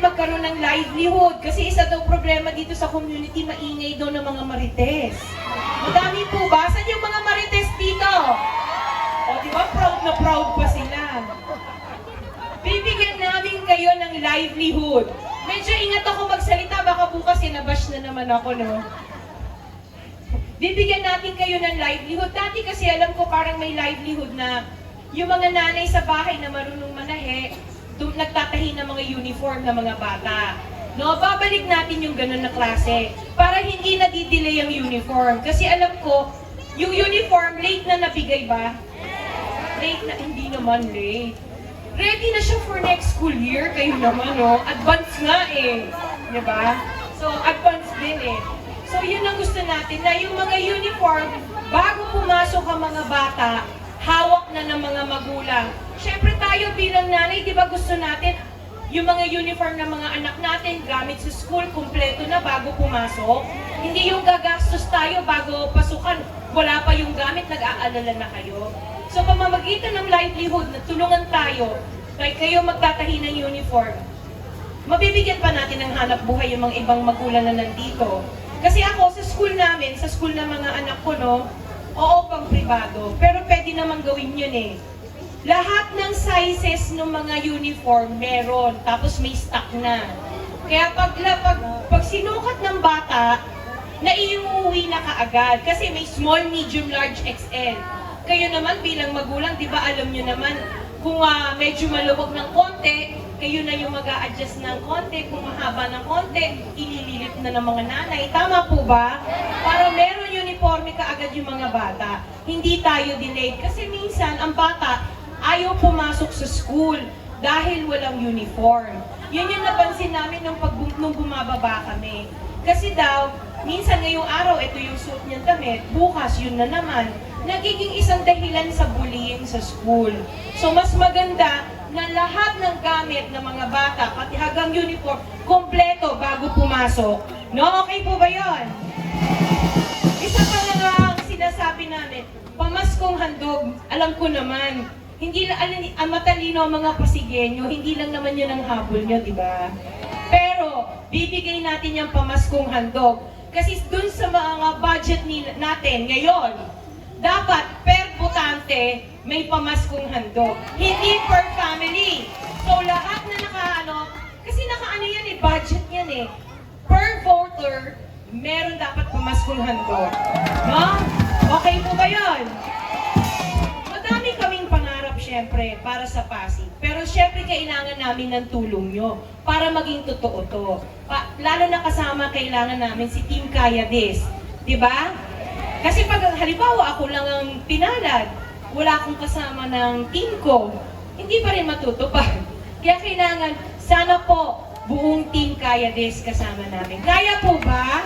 natin magkaroon ng livelihood kasi isa daw problema dito sa community, maingay daw ng mga marites. Madami po ba? Yung mga marites dito? O, di ba proud na proud pa sila? Bibigyan namin kayo ng livelihood. Medyo ingat ako magsalita, baka bukas sinabash na naman ako, no? Bibigyan natin kayo ng livelihood. Dati kasi alam ko parang may livelihood na yung mga nanay sa bahay na marunong manahe, nagtatahi ng mga uniform ng mga bata. No, babalik natin yung ganun na klase para hindi na didelay ang uniform. Kasi alam ko, yung uniform, late na nabigay ba? Late na, hindi naman late. Ready na siya for next school year. Kayo naman, no? Advance nga eh. Di ba? So, advance din eh. So, yun ang gusto natin, na yung mga uniform, bago pumasok ang mga bata, hawak na ng mga magulang. Siyempre bilang nanay, di ba gusto natin, yung mga uniform ng mga anak natin, gamit sa school, kumpleto na bago pumasok. Hindi yung gagastos tayo bago pasukan, wala pa yung gamit, nag-aalala na kayo. So pamamagitan ng livelihood na tulungan tayo, kay kayo magtatahi ng uniform, mabibigyan pa natin ng hanap buhay yung mga ibang magulang na nandito. Kasi ako, sa school namin, sa school ng mga anak ko, no, oo pang privado, pero pwede naman gawin yun eh. Lahat ng sizes ng mga uniform meron, tapos may stock na. Kaya pag, pag, pag sinukat ng bata, naiuwi na kaagad. Kasi may small, medium, large, XL. Kayo naman bilang magulang, di ba alam nyo naman, kung ah, medyo maluwag ng konti, kayo na yung mag adjust ng konti. Kung mahaba ng konti, ilililit na ng mga nanay. Tama po ba? Para meron uniforme kaagad yung mga bata. Hindi tayo delayed. Kasi minsan, ang bata, ayaw pumasok sa school dahil walang uniform. Yun yung napansin namin nung, pag, nung bumababa kami. Kasi daw, minsan ngayong araw, ito yung suot niyang damit, bukas yun na naman. Nagiging isang dahilan sa bullying sa school. So mas maganda na lahat ng gamit ng mga bata, pati hanggang uniform, kompleto bago pumasok. No, okay po ba yon? Isa pa na nga ang sinasabi namin, pamaskong handog, alam ko naman, hindi lang alam ang matalino mga pasigenyo, hindi lang naman yun ang habol nyo, di ba? Pero, bibigay natin yung pamaskong handog. Kasi dun sa mga budget ni, natin ngayon, dapat per botante may pamaskong handog. Hindi per family. So, lahat na nakaano, kasi nakaano yan eh, budget yan eh. Per voter, meron dapat pamaskong handog. No? Okay po ba yun? Syempre para sa Pasig. Pero syempre kailangan namin ng tulong nyo para maging totoo to. Pa- lalo na kasama kailangan namin si Team Kaya This. Ba? Kasi pag halimbawa ako lang ang pinalad, wala akong kasama ng team ko, hindi pa rin matutupad. Kaya kailangan, sana po, buong team Kaya This kasama namin. Kaya po ba?